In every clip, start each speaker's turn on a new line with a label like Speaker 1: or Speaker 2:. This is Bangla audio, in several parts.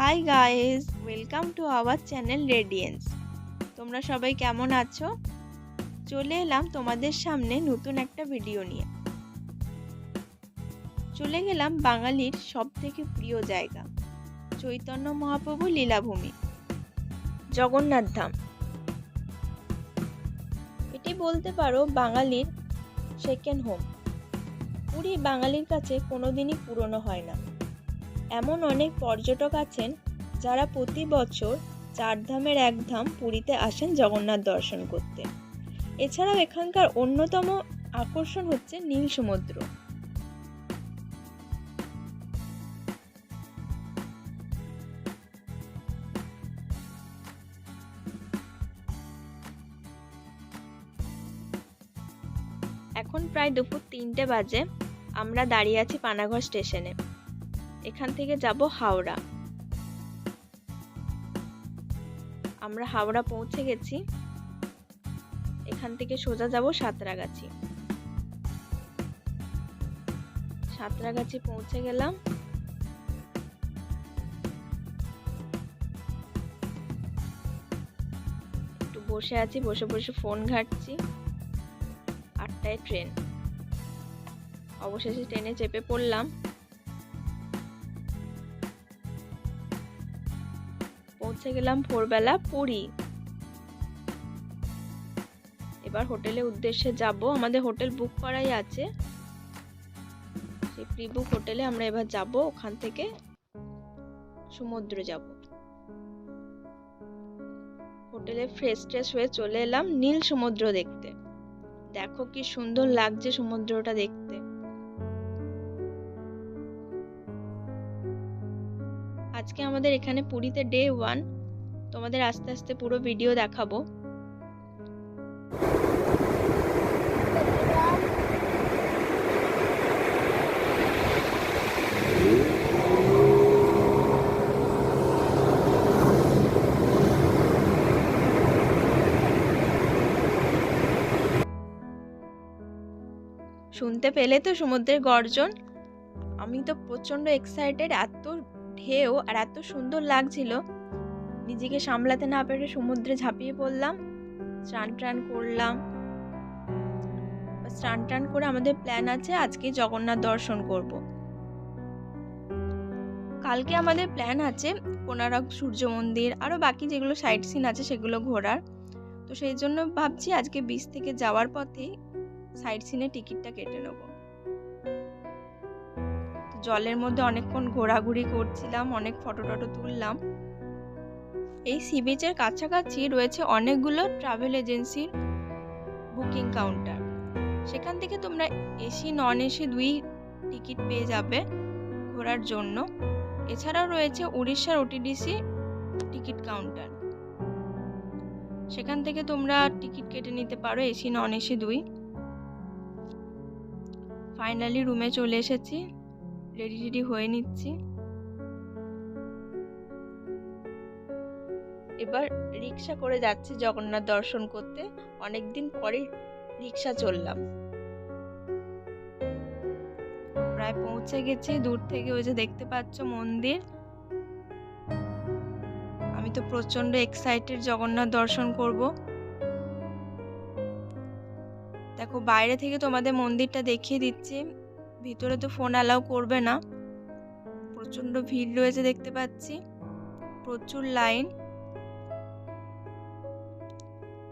Speaker 1: Hi guys welcome to our channel radiance তোমরা সবাই কেমন আছো? চলে এলাম তোমাদের সামনে নতুন একটা ভিডিও নিয়ে। চলে গেলাম বাঙালির সব থেকে প্রিয় জায়গা, চৈতন্য মহাপ্রভু লীলাভূমি, জগন্নাথ ধাম। এটি বলতে পারো বাঙালির সেকেন্ড হোম পুরী বাঙালির কাছে কোনোদিনই পুরনো হয় না। এমন অনেক পর্যটক আছেন যারা প্রতি বছর চার ধামের এক ধাম পুরীতে আসেন জগন্নাথ দর্শন করতে। এছাড়াও এখানকার অন্যতম আকর্ষণ হচ্ছে নীল সমুদ্র। এখন প্রায় দুপুর তিনটে বাজে। আমরা দাঁড়িয়ে আছি পানাগড় স্টেশনে। এখান থেকে যাব হাওড়া। আমরা হাওড়া পৌঁছে গেছি। এখান থেকে সোজা যাব সাঁতরাগাছি। সাঁতরাগাছি পৌঁছে গেলাম। একটু বসে আছি, বসে বসে ফোন ঘাটছি। আটটায় ট্রেন। অবশেষে ট্রেনে চেপে পড়লাম। পৌঁছে গেলাম ভোরবেলা পুরী। এবার হোটেলের উদ্দেশ্যে যাব। আমাদের হোটেল বুক করাই আছে। সেই প্রি বুক হোটেলে আমরা এবার যাব। ওখান থেকে সমুদ্র যাব। হোটেলে ফ্রেশ ট্রেশ হয়ে চলে এলাম নীল সমুদ্র দেখতে। দেখো কি সুন্দর লাগছে সমুদ্রটা দেখতে। আজকে আমাদের এখানে পুরীতে ডে ওয়ান তোমাদের আস্তে আস্তে পুরো ভিডিও দেখাবো। শুনতে পেলে তো সমুদ্রের গর্জন? আমি তো প্রচণ্ড এক্সাইটেড এত ঢেউ আর এত সুন্দর লাগছিল। নিজেকে সামলাতে না পেরে সমুদ্রে ঝাঁপিয়ে পড়লাম। স্নান টান করলাম। স্নান টান করে আমাদের প্ল্যান আছে আজকে জগন্নাথ দর্শন করব। কালকে আমাদের প্ল্যান আছে কোনারক সূর্য মন্দির আরও বাকি যেগুলো সাইট সিন আছে সেগুলো ঘোরার। তো সেই জন্য ভাবছি আজকে বিচ থেকে যাওয়ার পথেই সাইট সিনের টিকিটটা কেটে নেব। জলের মধ্যে অনেকক্ষণ ঘোরাঘুরি করছিলাম, অনেক ফটো টটো তুললাম। এই সি বিচের কাছাকাছি রয়েছে অনেকগুলো ট্রাভেল এজেন্সির বুকিং কাউন্টার সেখান থেকে তোমরা এসি নন এসি দুই টিকিট পেয়ে যাবে ঘোরার জন্য। এছাড়াও রয়েছে উড়িষ্যার ওটিডিসি টিকিট কাউন্টার সেখান থেকে তোমরা টিকিট কেটে নিতে পারো এসি নন এসি দুই। ফাইনালি রুমে চলে এসেছি। রেডি রেডি হয়ে নিচ্ছি। এবার রিক্সা করে যাচ্ছি জগন্নাথ দর্শন করতে। অনেকদিন পরে রিক্সা চললাম। প্রায় পৌঁছে গেছি, দূর থেকে ওই যে দেখতে পাচ্ছ মন্দির। আমি তো প্রচণ্ড এক্সাইটেড জগন্নাথ দর্শন করব। দেখো, বাইরে থেকে তোমাদের মন্দিরটা দেখিয়ে দিচ্ছি। ভিতরে তো ফোন অ্যালাউ করবে না। প্রচণ্ড ভিড় রয়েছে দেখতে পাচ্ছি। প্রচুর লাইন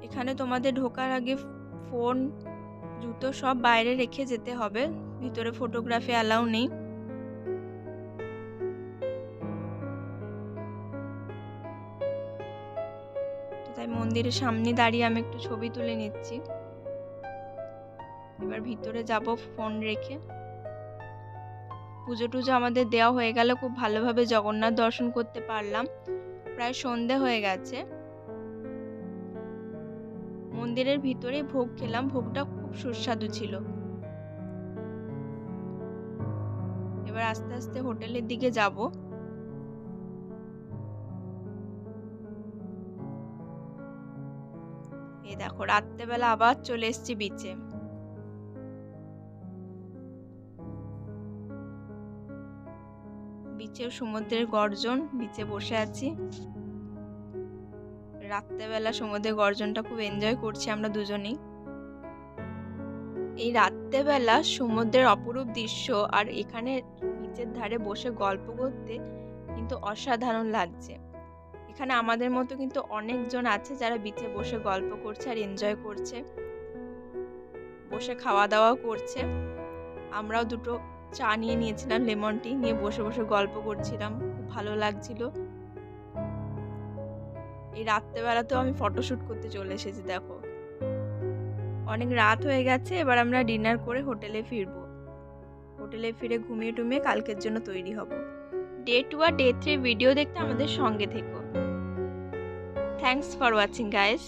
Speaker 1: এখানে তোমাদের ঢোকার আগে ফোন জুতো সব বাইরে রেখে যেতে হবে। ভিতরে ফটোগ্রাফি অ্যালাউ নেই। তাই মন্দিরের সামনে দাঁড়িয়ে আমি একটু ছবি তুলে নিচ্ছি। এবার ভিতরে যাব ফোন রেখে। পুজো টুজো আমাদের দেওয়া হয়ে গেল, খুব ভালোভাবে জগন্নাথ দর্শন করতে পারলাম। প্রায় সন্ধে হয়ে গেছে। মন্দিরের ভিতরে ভোগ খেলাম, ভোগটা খুব সুস্বাদু ছিল। এবার আস্তে আস্তে হোটেলের দিকে যাব। এই দেখো, রাত্রেবেলা আবার চলে এসছি বিচে নিচেও সমুদ্রের গর্জন, বিচে বসে আছি। রাত্রেবেলা সমুদ্রের গর্জনটা খুব এনজয় করছি আমরা দুজনেই। এই রাত্রেবেলা সমুদ্রের অপরূপ দৃশ্য আর এখানে নিচের ধারে বসে গল্প করতে কিন্তু অসাধারণ লাগছে। এখানে আমাদের মতো কিন্তু অনেকজন আছে যারা বিচে বসে গল্প করছে আর এনজয় করছে। বসে খাওয়া দাওয়াও করছে। আমরাও দুটো চা নিয়ে নিয়েছিলাম, লেমন টি নিয়ে বসে বসে গল্প করছিলাম, খুব ভালো লাগছিল। এই রাত্রেবেলাতেও আমি ফটোশ্যুট করতে চলে এসেছি, দেখো। অনেক রাত হয়ে গেছে, এবার আমরা ডিনার করে হোটেলে ফিরবো। হোটেলে ফিরে ঘুমিয়ে টুমিয়ে কালকের জন্য তৈরি হব। ডে টু আর ডে থ্রি ভিডিও দেখতে আমাদের সঙ্গে থেকো। Thanks for watching guys